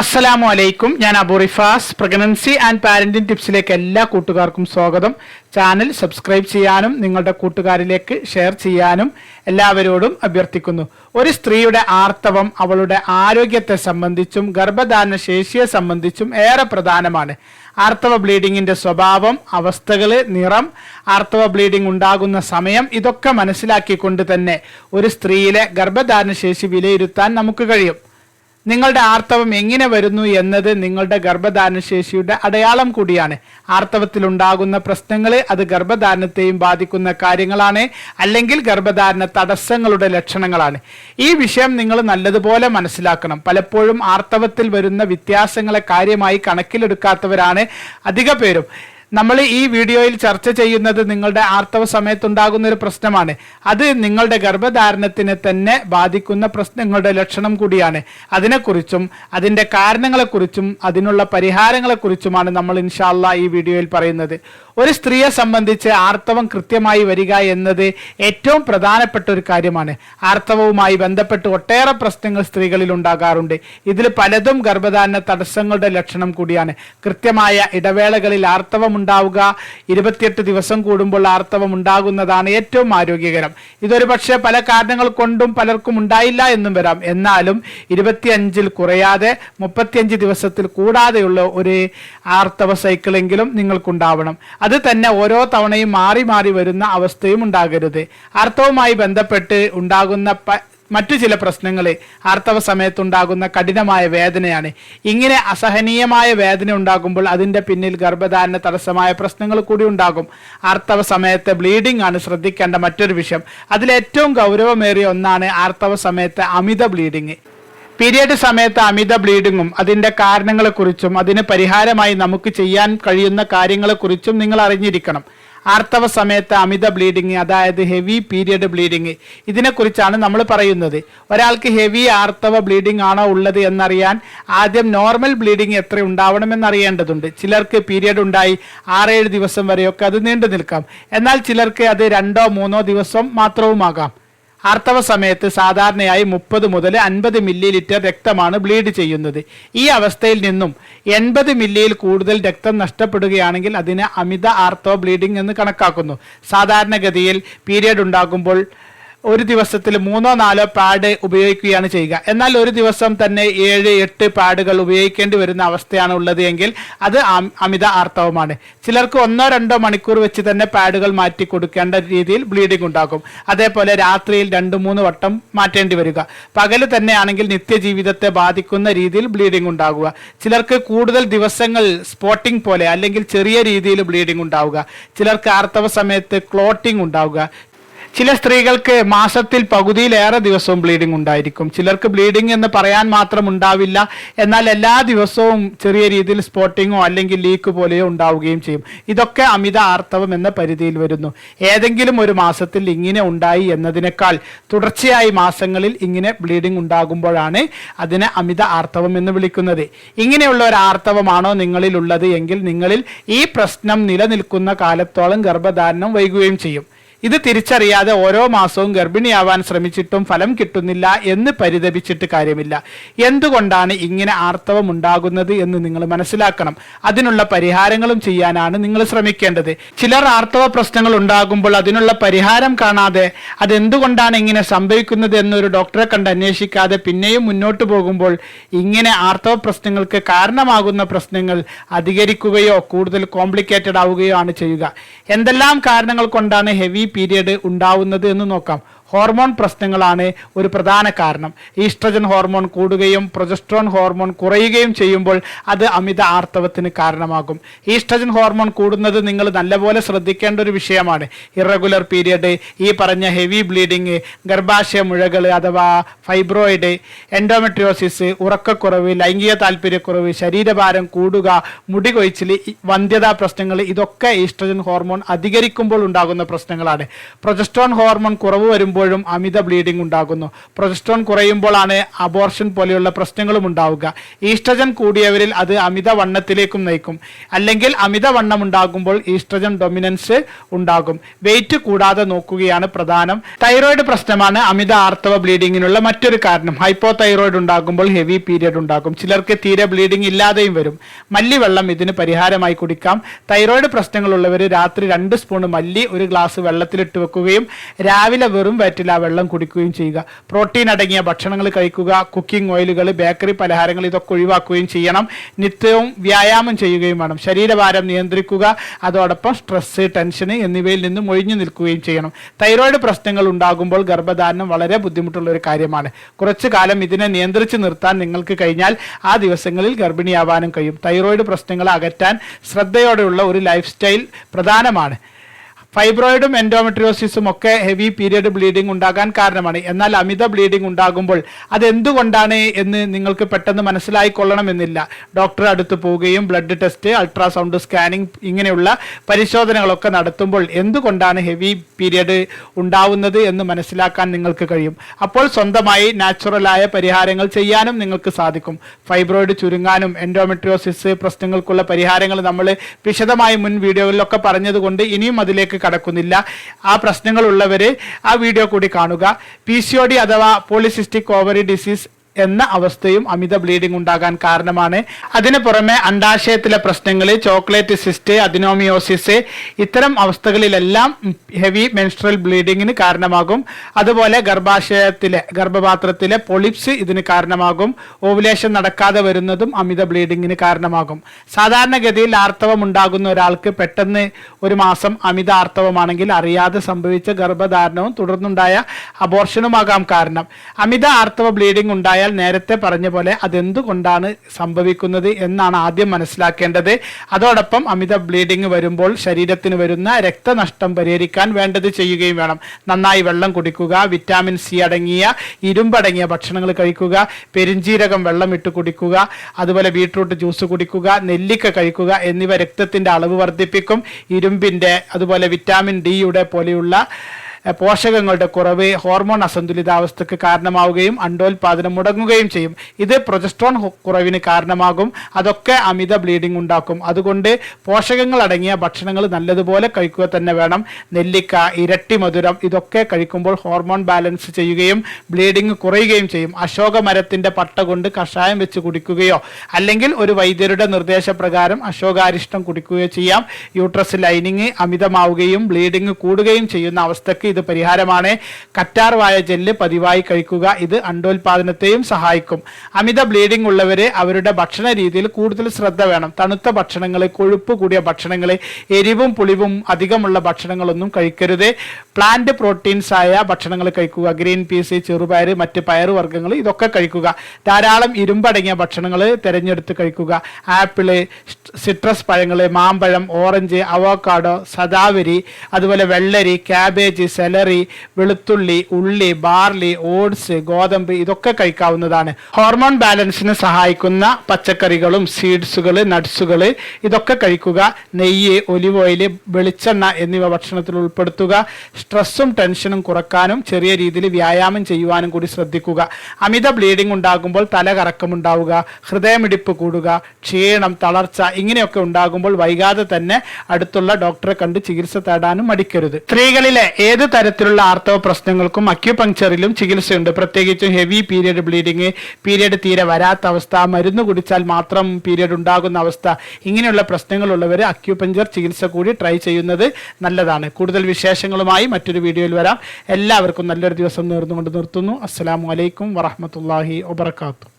അസ്സലാമു അലൈക്കും ഞാൻ Abu Rifas pregnancy and parenting ടിപ്സിലേക്ക് എല്ലാ കൂട്ടുകാർക്കും സ്വാഗതം. ചാനൽ സബ്സ്ക്രൈബ് ചെയ്യാനും നിങ്ങളുടെ കൂട്ടുകാരിലേക്ക് ഷെയർ ചെയ്യാനും എല്ലാവരോടും അഭ്യർത്ഥിക്കുന്നു. ഒരു സ്ത്രീയുടെ ആർത്തവം അവളുടെ ആരോഗ്യത്തെ സംബന്ധിച്ചും ഗർഭധാരണ ശേഷിയെ സംബന്ധിച്ചും ഏറെ പ്രധാനമാണ്. ആർത്തവ ബ്ലീഡിങ്ങിന്റെ സ്വഭാവം അവസ്ഥകൾ നിറം ആർത്തവ ബ്ലീഡിംഗ് ഉണ്ടാകുന്ന സമയം ഇതൊക്കെ മനസ്സിലാക്കിക്കൊണ്ട് തന്നെ ഒരു സ്ത്രീയിലെ ഗർഭധാരണ ശേഷി വിലയിരുത്താൻ നമുക്ക് കഴിയും. നിങ്ങളുടെ ആർത്തവം എങ്ങനെ വരുന്നു എന്നത് നിങ്ങളുടെ ഗർഭധാരണശേഷിയുടെ അടയാളം കൂടിയാണ്. ആർത്തവത്തിൽ ഉണ്ടാകുന്ന പ്രശ്നങ്ങൾ അത് ഗർഭധാരണത്തെയും ബാധിക്കുന്ന കാര്യങ്ങളാണ് അല്ലെങ്കിൽ ഗർഭധാരണ തടസ്സങ്ങളുടെ ലക്ഷണങ്ങളാണ്. ഈ വിഷയം നിങ്ങൾ നല്ലതുപോലെ മനസ്സിലാക്കണം. പലപ്പോഴും ആർത്തവത്തിൽ വരുന്ന വ്യത്യാസങ്ങളെ കാര്യമായി കണക്കിലെടുക്കാത്തവരാണ് അധിക പേരും നമ്മൾ ഈ വീഡിയോയിൽ ചർച്ച ചെയ്യുന്നത് നിങ്ങളുടെ ആർത്തവ സമയത്തുണ്ടാകുന്ന ഒരു പ്രശ്നമാണ്. അത് നിങ്ങളുടെ ഗർഭധാരണത്തിന് തന്നെ ബാധിക്കുന്ന പ്രശ്നങ്ങളുടെ ലക്ഷണം കൂടിയാണ്. അതിനെക്കുറിച്ചും അതിന്റെ കാരണങ്ങളെക്കുറിച്ചും അതിനുള്ള പരിഹാരങ്ങളെക്കുറിച്ചുമാണ് നമ്മൾ ഇൻഷാല്ല ഈ വീഡിയോയിൽ പറയുന്നത്. ഒരു സ്ത്രീയെ സംബന്ധിച്ച് ആർത്തവം കൃത്യമായി വരിക എന്നത് ഏറ്റവും പ്രധാനപ്പെട്ട ഒരു കാര്യമാണ്. ആർത്തവവുമായി ബന്ധപ്പെട്ട് ഒട്ടേറെ പ്രശ്നങ്ങൾ സ്ത്രീകളിൽ ഉണ്ടാകാറുണ്ട്. ഇതിൽ പലതും ഗർഭധാരണ തടസ്സങ്ങളുടെ ലക്ഷണം കൂടിയാണ്. കൃത്യമായ ഇടവേളകളിൽ ആർത്തവം ഉണ്ടാവുക ഇരുപത്തിയെട്ട് ദിവസം കൂടുമ്പോൾ ആർത്തവം ഉണ്ടാകുന്നതാണ് ഏറ്റവും ആരോഗ്യകരം. ഇതൊരു പക്ഷേ പല കാരണങ്ങൾ കൊണ്ടും പലർക്കും ഉണ്ടായില്ല എന്നും വരാം. എന്നാലും ഇരുപത്തിയഞ്ചിൽ കുറയാതെ മുപ്പത്തിയഞ്ച് ദിവസത്തിൽ കൂടാതെയുള്ള ഒരു ആർത്തവ സൈക്കിളെങ്കിലും നിങ്ങൾക്കുണ്ടാവണം. അത് തന്നെ ഓരോ തവണയും മാറി മാറി വരുന്ന അവസ്ഥയും ഉണ്ടാകരുത്. അർത്ഥവുമായി ബന്ധപ്പെട്ട് ഉണ്ടാകുന്ന മറ്റു ചില പ്രശ്നങ്ങൾ ആർത്തവ സമയത്തുണ്ടാകുന്ന കഠിനമായ വേദനയാണ്. ഇങ്ങനെ അസഹനീയമായ വേദന ഉണ്ടാകുമ്പോൾ അതിന്റെ പിന്നിൽ ഗർഭധാരണ തടസ്സമായ പ്രശ്നങ്ങൾ കൂടി ഉണ്ടാകും. ആർത്തവ സമയത്തെ ബ്ലീഡിംഗ് ആണ് ശ്രദ്ധിക്കേണ്ട മറ്റൊരു വിഷയം. അതിലേറ്റവും ഗൗരവമേറിയ ഒന്നാണ് ആർത്തവ സമയത്തെ അമിത ബ്ലീഡിംഗ്. പീരിയഡ് സമയത്ത് അമിത ബ്ലീഡിങ്ങും അതിന്റെ കാരണങ്ങളെക്കുറിച്ചും അതിന് പരിഹാരമായി നമുക്ക് ചെയ്യാൻ കഴിയുന്ന കാര്യങ്ങളെക്കുറിച്ചും നിങ്ങൾ അറിഞ്ഞിരിക്കണം. ആർത്തവ സമയത്ത് അമിത ബ്ലീഡിങ് അതായത് ഹെവി പീരിയഡ് ബ്ലീഡിങ് ഇതിനെക്കുറിച്ചാണ് നമ്മൾ പറയുന്നത്. ഒരാൾക്ക് ഹെവി ആർത്തവ ബ്ലീഡിംഗ് ആണോ ഉള്ളത് എന്നറിയാൻ ആദ്യം നോർമൽ ബ്ലീഡിങ് എത്ര ഉണ്ടാവണമെന്ന് അറിയേണ്ടതുണ്ട് ചിലർക്ക് പീരിയഡ് ഉണ്ടായി ആറേഴ് ദിവസം വരെയൊക്കെ അത് നീണ്ടു നിൽക്കാം എന്നാൽ ചിലർക്ക് അത് രണ്ടോ മൂന്നോ ദിവസം മാത്രവുമാകാം. ആർത്തവ സമയത്ത് സാധാരണയായി മുപ്പത് മുതൽ അൻപത് മില്ലി ലിറ്റർ രക്തമാണ് ബ്ലീഡ് ചെയ്യുന്നത്. ഈ അവസ്ഥയിൽ നിന്നും എൺപത് മില്ലിയിൽ കൂടുതൽ രക്തം നഷ്ടപ്പെടുകയാണെങ്കിൽ അതിന് അമിത ആർത്തവ ബ്ലീഡിംഗ് എന്ന് കണക്കാക്കുന്നു. സാധാരണഗതിയിൽ പീരിയഡ് ഉണ്ടാകുമ്പോൾ ഒരു ദിവസത്തിൽ മൂന്നോ നാലോ പാഡ് ഉപയോഗിക്കുകയാണ് ചെയ്യുക. എന്നാൽ ഒരു ദിവസം തന്നെ ഏഴ് എട്ട് പാഡുകൾ ഉപയോഗിക്കേണ്ടി വരുന്ന അവസ്ഥയാണ് ഉള്ളത് എങ്കിൽ അത് അമിത ആർത്തവമാണ്. ചിലർക്ക് ഒന്നോ രണ്ടോ മണിക്കൂർ വെച്ച് തന്നെ പാഡുകൾ മാറ്റി കൊടുക്കേണ്ട രീതിയിൽ ബ്ലീഡിംഗ് ഉണ്ടാകും. അതേപോലെ രാത്രിയിൽ രണ്ട് മൂന്ന് വട്ടം മാറ്റേണ്ടി വരിക. പകൽ തന്നെയാണെങ്കിൽ നിത്യജീവിതത്തെ ബാധിക്കുന്ന രീതിയിൽ ബ്ലീഡിംഗ് ഉണ്ടാകുക. ചിലർക്ക് കൂടുതൽ ദിവസങ്ങൾ സ്പോട്ടിംഗ് പോലെ അല്ലെങ്കിൽ ചെറിയ രീതിയിൽ ബ്ലീഡിംഗ് ഉണ്ടാവുക. ചിലർക്ക് ആർത്തവ സമയത്ത് ക്ലോട്ടിംഗ് ഉണ്ടാവുക. ചില സ്ത്രീകൾക്ക് മാസത്തിൽ പകുതിയിലേറെ ദിവസവും ബ്ലീഡിംഗ് ഉണ്ടായിരിക്കും. ചിലർക്ക് ബ്ലീഡിംഗ് എന്ന് പറയാൻ മാത്രം ഉണ്ടാവില്ല. എന്നാൽ എല്ലാ ദിവസവും ചെറിയ രീതിയിൽ സ്പോട്ടിങ്ങോ അല്ലെങ്കിൽ ലീക്ക് പോലെയോ ഉണ്ടാവുകയും ചെയ്യും. ഇതൊക്കെ അമിത ആർത്തവം എന്ന പരിധിയിൽ വരുന്നു. ഏതെങ്കിലും ഒരു മാസത്തിൽ ഇങ്ങനെ ഉണ്ടായി എന്നതിനേക്കാൾ തുടർച്ചയായി മാസങ്ങളിൽ ഇങ്ങനെ ബ്ലീഡിംഗ് ഉണ്ടാകുമ്പോഴാണ് അതിനെ അമിത ആർത്തവം എന്ന് വിളിക്കുന്നത്. ഇങ്ങനെയുള്ള ഒരു ആർത്തവമാണോ നിങ്ങളിൽ ഉള്ളത് എങ്കിൽ നിങ്ങളിൽ ഈ പ്രശ്നം നിലനിൽക്കുന്ന കാലത്തോളം ഗർഭധാരണം വൈകുകയും ചെയ്യും. ഇത് തിരിച്ചറിയാതെ ഓരോ മാസവും ഗർഭിണിയാവാൻ ശ്രമിച്ചിട്ടും ഫലം കിട്ടുന്നില്ല എന്ന് പരിതപിച്ചിട്ട് കാര്യമില്ല. എന്തുകൊണ്ടാണ് ഇങ്ങനെ ആർത്തവം ഉണ്ടാകുന്നത് എന്ന് നിങ്ങൾ മനസ്സിലാക്കണം. അതിനുള്ള പരിഹാരങ്ങളും ചെയ്യാനാണ് നിങ്ങൾ ശ്രമിക്കേണ്ടത്. ചിലർ ആർത്തവ പ്രശ്നങ്ങൾ ഉണ്ടാകുമ്പോൾ അതിനുള്ള പരിഹാരം കാണാതെ അതെന്തുകൊണ്ടാണ് ഇങ്ങനെ സംഭവിക്കുന്നത് എന്നൊരു ഡോക്ടറെ കണ്ട് അന്വേഷിക്കാതെ പിന്നെയും മുന്നോട്ട് പോകുമ്പോൾ ഇങ്ങനെ ആർത്തവ പ്രശ്നങ്ങൾക്ക് കാരണമാകുന്ന പ്രശ്നങ്ങൾ അധികരിക്കുകയോ കൂടുതൽ കോംപ്ലിക്കേറ്റഡ് ആവുകയോ ആണ് ചെയ്യുക. എന്തെല്ലാം കാരണങ്ങൾ കൊണ്ടാണ് ഹെവി പീരിയഡ് ഉണ്ടാവുന്നത് എന്ന് നോക്കാം. ഹോർമോൺ പ്രശ്നങ്ങളാണ് ഒരു പ്രധാന കാരണം. ഈസ്ട്രജൻ ഹോർമോൺ കൂടുകയും പ്രൊജസ്ട്രോൺ ഹോർമോൺ കുറയുകയും ചെയ്യുമ്പോൾ അത് അമിത ആർത്തവത്തിന് കാരണമാകും. ഈസ്ട്രജൻ ഹോർമോൺ കൂടുന്നത് നിങ്ങൾ നല്ലപോലെ ശ്രദ്ധിക്കേണ്ട ഒരു വിഷയമാണ്. ഇറഗുലർ പീരിയഡ് ഈ പറഞ്ഞ ഹെവി ബ്ലീഡിങ് ഗർഭാശയ മുഴകൾ അഥവാ ഫൈബ്രോയിഡ് എൻഡോമെട്രിയോസിസ് ഉറക്കക്കുറവ് ലൈംഗിക താല്പര്യക്കുറവ് ശരീരഭാരം കൂടുക മുടി കൊഴിച്ചിൽ വന്ധ്യതാ പ്രശ്നങ്ങൾ ഇതൊക്കെ ഈസ്ട്രജൻ ഹോർമോൺ അധികരിക്കുമ്പോൾ ഉണ്ടാകുന്ന പ്രശ്നങ്ങളാണ്. പ്രൊജസ്ട്രോൺ ഹോർമോൺ കുറവ് വരുമ്പോൾ കുറയുമ്പോഴും അമിത ബ്ലീഡിംഗ് ഉണ്ടാകുന്നു. പ്രൊജസ്ട്രോൺ കുറയുമ്പോഴാണ് അബോർഷൻ പോലെയുള്ള പ്രശ്നങ്ങളും ഉണ്ടാവുക. ഈസ്ട്രജൻ കൂടിയവരിൽ അത് അമിത വണ്ണത്തിലേക്കും നയിക്കും. അല്ലെങ്കിൽ അമിത വണ്ണം ഉണ്ടാകുമ്പോൾ ഈസ്ട്രജൻ ഡൊമിനൻസ് ഉണ്ടാകും. വെയിറ്റ് കൂടാതെ നോക്കുകയാണ് പ്രധാനം. തൈറോയിഡ് പ്രശ്നമാണ് അമിത ആർത്തവ ബ്ലീഡിങ്ങിനുള്ള മറ്റൊരു കാരണം. ഹൈപ്പോ തൈറോയിഡ് ഉണ്ടാകുമ്പോൾ ഹെവി പീരിയഡ് ഉണ്ടാകും. ചിലർക്ക് തീരെ ബ്ലീഡിംഗ് ഇല്ലാതെയും വരും. മല്ലിവെള്ളം ഇതിന് പരിഹാരമായി കുടിക്കാം. തൈറോയിഡ് പ്രശ്നങ്ങളുള്ളവർ രാത്രി രണ്ട് സ്പൂൺ മല്ലി ഒരു ഗ്ലാസ് വെള്ളത്തിലിട്ട് വെക്കുകയും രാവിലെ വെറും വയറ്റിൽ ആ വെള്ളം കുടിക്കുകയും ചെയ്യുക. പ്രോട്ടീൻ അടങ്ങിയ ഭക്ഷണങ്ങൾ കഴിക്കുക കുക്കിംഗ് ഓയിലുകൾ ബേക്കറി പലഹാരങ്ങൾ ഇതൊക്കെ ഒഴിവാക്കുകയും ചെയ്യണം. നിത്യവും വ്യായാമം ചെയ്യുകയും വേണം. ശരീരഭാരം നിയന്ത്രിക്കുക അതോടൊപ്പം സ്ട്രെസ് ടെൻഷൻ എന്നിവയിൽ നിന്നും ഒഴിഞ്ഞു നിൽക്കുകയും ചെയ്യണം. തൈറോയിഡ് പ്രശ്നങ്ങൾ ഉണ്ടാകുമ്പോൾ ഗർഭധാരണം വളരെ ബുദ്ധിമുട്ടുള്ള ഒരു കാര്യമാണ്. കുറച്ചു കാലം ഇതിനെ നിയന്ത്രിച്ച് നിർത്താൻ നിങ്ങൾക്ക് കഴിഞ്ഞാൽ ആ ദിവസങ്ങളിൽ ഗർഭിണിയാവാനും കഴിയും. തൈറോയിഡ് പ്രശ്നങ്ങൾ അകറ്റാൻ ശ്രദ്ധയോടെയുള്ള ഒരു ലൈഫ് സ്റ്റൈൽ പ്രധാനമാണ്. ഫൈബ്രോയിഡും എൻഡോമെട്രിയോസിസും ഒക്കെ ഹെവി പീരിയഡ് ബ്ലീഡിംഗ് ഉണ്ടാകാൻ കാരണമാണ്. എന്നാൽ അമിത ബ്ലീഡിംഗ് ഉണ്ടാകുമ്പോൾ അതെന്തുകൊണ്ടാണ് എന്ന് നിങ്ങൾക്ക് പെട്ടെന്ന് മനസ്സിലായിക്കൊള്ളണമെന്നില്ല. ഡോക്ടറെ അടുത്ത് പോവുകയും ബ്ലഡ് ടെസ്റ്റ് അൾട്രാസൗണ്ട് സ്കാനിങ് ഇങ്ങനെയുള്ള പരിശോധനകളൊക്കെ നടത്തുമ്പോൾ എന്തുകൊണ്ടാണ് ഹെവി പീരിയഡ് ഉണ്ടാവുന്നത് എന്ന് മനസ്സിലാക്കാൻ നിങ്ങൾക്ക് കഴിയും. അപ്പോൾ സ്വന്തമായി നാച്ചുറലായ പരിഹാരങ്ങൾ ചെയ്യാനും നിങ്ങൾക്ക് സാധിക്കും. ഫൈബ്രോയിഡ് ചുരുങ്ങാനും എൻഡോമെട്രിയോസിസ് പ്രശ്നങ്ങൾക്കുള്ള പരിഹാരങ്ങൾ നമ്മൾ വിശദമായി മുൻ വീഡിയോകളിലൊക്കെ പറഞ്ഞതുകൊണ്ട് ഇനിയും അതിലേക്ക് കടക്കുന്നില്ല. ആ പ്രശ്നങ്ങളുള്ളവർ ആ വീഡിയോ കൂടി കാണുക. പി സി ഒ ഡി അഥവാ പോളിസിസ്റ്റിക് ഓവറി ഡിസീസ് എന്ന അവസ്ഥയും അമിത ബ്ലീഡിംഗ് ഉണ്ടാകാൻ കാരണമാണ്. അതിനു പുറമെ അണ്ടാശയത്തിലെ പ്രശ്നങ്ങൾ ചോക്ലേറ്റ് സിസ്റ്റ് അതിനോമിയോസിസ് ഇത്തരം അവസ്ഥകളിലെല്ലാം ഹെവി മെൻസ്ട്രൽ ബ്ലീഡിങ്ങിന് കാരണമാകും. അതുപോലെ ഗർഭാശയത്തിലെ ഗർഭപാത്രത്തിലെ പൊളിപ്സ് ഇതിന് കാരണമാകും. ഓവുലേഷൻ നടക്കാതെ വരുന്നതും അമിത ബ്ലീഡിങ്ങിന് കാരണമാകും. സാധാരണഗതിയിൽ ആർത്തവം ഉണ്ടാകുന്ന ഒരാൾക്ക് പെട്ടെന്ന് ഒരു മാസം അമിത ആർത്തവമാണെങ്കിൽ അറിയാതെ സംഭവിച്ച ഗർഭധാരണവും തുടർന്നുണ്ടായ അബോർഷനുമാകാം കാരണം. അമിത ആർത്തവ ബ്ലീഡിംഗ് ഉണ്ടായാൽ നേരത്തെ പറഞ്ഞ പോലെ അതെന്തുകൊണ്ടാണ് സംഭവിക്കുന്നത് എന്നാണ് ആദ്യം മനസ്സിലാക്കേണ്ടത്. അതോടൊപ്പം അമിത ബ്ലീഡിങ് വരുമ്പോൾ ശരീരത്തിന് വരുന്ന രക്തനഷ്ടം പരിഹരിക്കാൻ വേണ്ടത് ചെയ്യുകയും വേണം. നന്നായി വെള്ളം കുടിക്കുക വിറ്റാമിൻ സി അടങ്ങിയ ഇരുമ്പടങ്ങിയ ഭക്ഷണങ്ങൾ കഴിക്കുക പെരിഞ്ചീരകം വെള്ളം ഇട്ട് കുടിക്കുക അതുപോലെ ബീട്രൂട്ട് ജ്യൂസ് കുടിക്കുക നെല്ലിക്ക കഴിക്കുക എന്നിവ രക്തത്തിന്റെ അളവ് വർദ്ധിപ്പിക്കും. ഇരുമ്പിന്റെ അതുപോലെ വിറ്റാമിൻ ഡിയുടെ പോലെയുള്ള പോഷകങ്ങളുടെ കുറവ് ഹോർമോൺ അസന്തുലിതാവസ്ഥക്ക് കാരണമാവുകയും അണ്ടോൽപാദനം മുടങ്ങുകയും ചെയ്യും. ഇത് പ്രൊജസ്ട്രോൺ കുറവിന് കാരണമാകും. അതൊക്കെ അമിത ബ്ലീഡിംഗ് ഉണ്ടാക്കും. അതുകൊണ്ട് പോഷകങ്ങൾ അടങ്ങിയ ഭക്ഷണങ്ങൾ നല്ലതുപോലെ കഴിക്കുക തന്നെ വേണം. നെല്ലിക്ക ഇരട്ടി മധുരം ഇതൊക്കെ കഴിക്കുമ്പോൾ ഹോർമോൺ ബാലൻസ് ചെയ്യുകയും ബ്ലീഡിംഗ് കുറയുകയും ചെയ്യും. അശോക മരത്തിന്റെ പട്ട കൊണ്ട് കഷായം വെച്ച് കുടിക്കുകയോ അല്ലെങ്കിൽ ഒരു വൈദ്യരുടെ നിർദ്ദേശപ്രകാരം അശോകാരിഷ്ടം കുടിക്കുകയോ ചെയ്യാം. യൂട്രസ് ലൈനിങ് അമിതമാവുകയും ബ്ലീഡിംഗ് കൂടുകയും ചെയ്യുന്ന അവസ്ഥയ്ക്ക് ഇത് പരിഹാരമാണ്. കറ്റാർ വായ ജെല്ല് പതിവായി കഴിക്കുക. ഇത് അണ്ടോൽപാദനത്തെയും സഹായിക്കും. അമിത ബ്ലീഡിംഗ് ഉള്ളവരെ അവരുടെ ഭക്ഷണ രീതിയിൽ കൂടുതൽ ശ്രദ്ധ വേണം. തണുത്ത ഭക്ഷണങ്ങൾ കൊഴുപ്പ് കൂടിയ ഭക്ഷണങ്ങൾ എരിവും പുളിവും അധികമുള്ള ഭക്ഷണങ്ങളൊന്നും കഴിക്കരുത്. പ്ലാന്റ് പ്രോട്ടീൻസ് ആയ ഭക്ഷണങ്ങൾ കഴിക്കുക. ഗ്രീൻ പീസ് ചെറുപയർ മറ്റ് പയറുവർഗങ്ങൾ ഇതൊക്കെ കഴിക്കുക. ധാരാളം ഇരുമ്പടങ്ങിയ ഭക്ഷണങ്ങൾ തിരഞ്ഞെടുത്ത് കഴിക്കുക. ആപ്പിൾ സിട്രസ് പഴങ്ങൾ മാമ്പഴം ഓറഞ്ച് അവോക്കാഡോ സദാവരി അതുപോലെ വെള്ളരി ക്യാബേജ് സെലറി വെളുത്തുള്ളി ഉള്ളി ബാർലി ഓട്സ് ഗോതമ്പ് ഇതൊക്കെ കഴിക്കാവുന്നതാണ്. ഹോർമോൺ ബാലൻസിന് സഹായിക്കുന്ന പച്ചക്കറികളും സീഡ്സുകൾ നട്സുകൾ ഇതൊക്കെ കഴിക്കുക. നെയ്യ് ഒലിവ് ഓയിൽ വെളിച്ചെണ്ണ എന്നിവ ഭക്ഷണത്തിൽ ഉൾപ്പെടുത്തുക. സ്ട്രെസ്സും ടെൻഷനും കുറക്കാനും ചെറിയ രീതിയിൽ വ്യായാമം ചെയ്യുവാനും കൂടി ശ്രദ്ധിക്കുക. അമിത ബ്ലീഡിംഗ് ഉണ്ടാകുമ്പോൾ തല കറക്കമുണ്ടാവുക ഹൃദയമിടിപ്പ് കൂടുക ക്ഷീണം തളർച്ച ഇങ്ങനെയൊക്കെ ഉണ്ടാകുമ്പോൾ വൈകാതെ തന്നെ അടുത്തുള്ള ഡോക്ടറെ കണ്ട് ചികിത്സ തേടാനും മടിക്കരുത്. സ്ത്രീകളിലെ ഏത് തരത്തിലുള്ള ആർത്തവ പ്രശ്നങ്ങൾക്കും അക്യുപങ്ക്ചറിലും ചികിത്സയുണ്ട്. പ്രത്യേകിച്ചും ഹെവി പീരിയഡ് ബ്ലീഡിങ് പീരിയഡ് തീരെ വരാത്ത അവസ്ഥ മരുന്ന് കുടിച്ചാൽ മാത്രം പീരിയഡ് ഉണ്ടാകുന്ന അവസ്ഥ ഇങ്ങനെയുള്ള പ്രശ്നങ്ങളുള്ളവർ അക്യുപഞ്ചർ ചികിത്സ കൂടി ട്രൈ ചെയ്യുന്നത് നല്ലതാണ്. കൂടുതൽ വിശേഷങ്ങളുമായി മറ്റൊരു വീഡിയോയിൽ വരാം. എല്ലാവർക്കും നല്ലൊരു ദിവസം നേർന്നുകൊണ്ട് നിർത്തുന്നു. അസ്സലാമു അലൈക്കും വറഹമത്തല്ലാഹി വബർക്കാത്തു